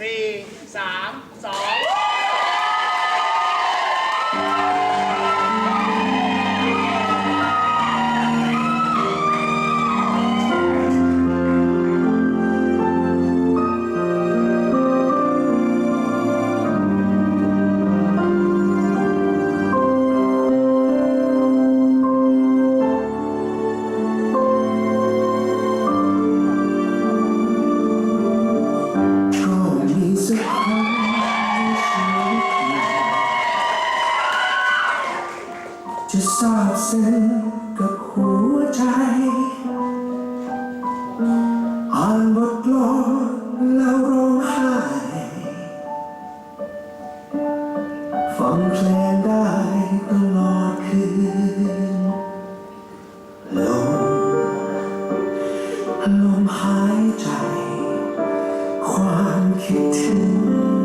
สี่สามสอง จะซาบซึ้งกับหัวใจ อ่านบทกลอนแล้วร้องไห้ฟังเพลงได้ตลอดคืนลมลมหายใจ ความคิดถึง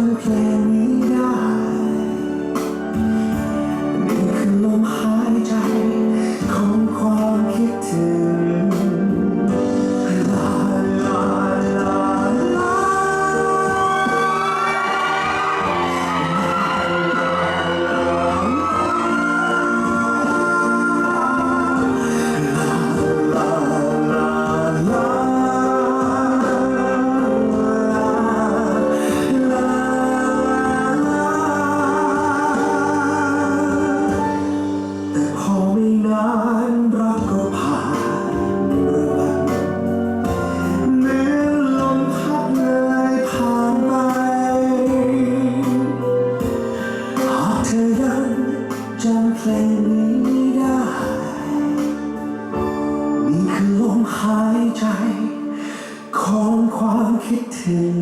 秋天 ความคิดถึง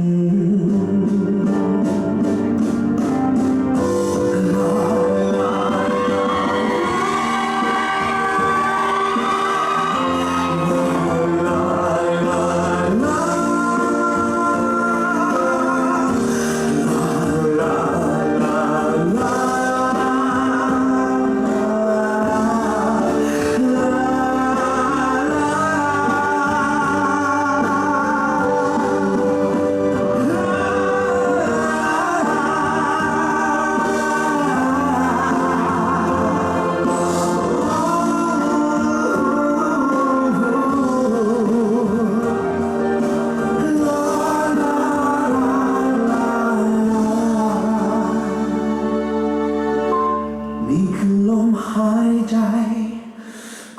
ใจ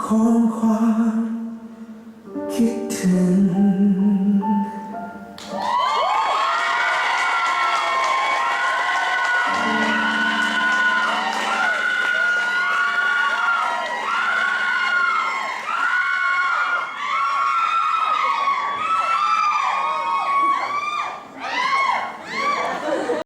ของความคิดถึง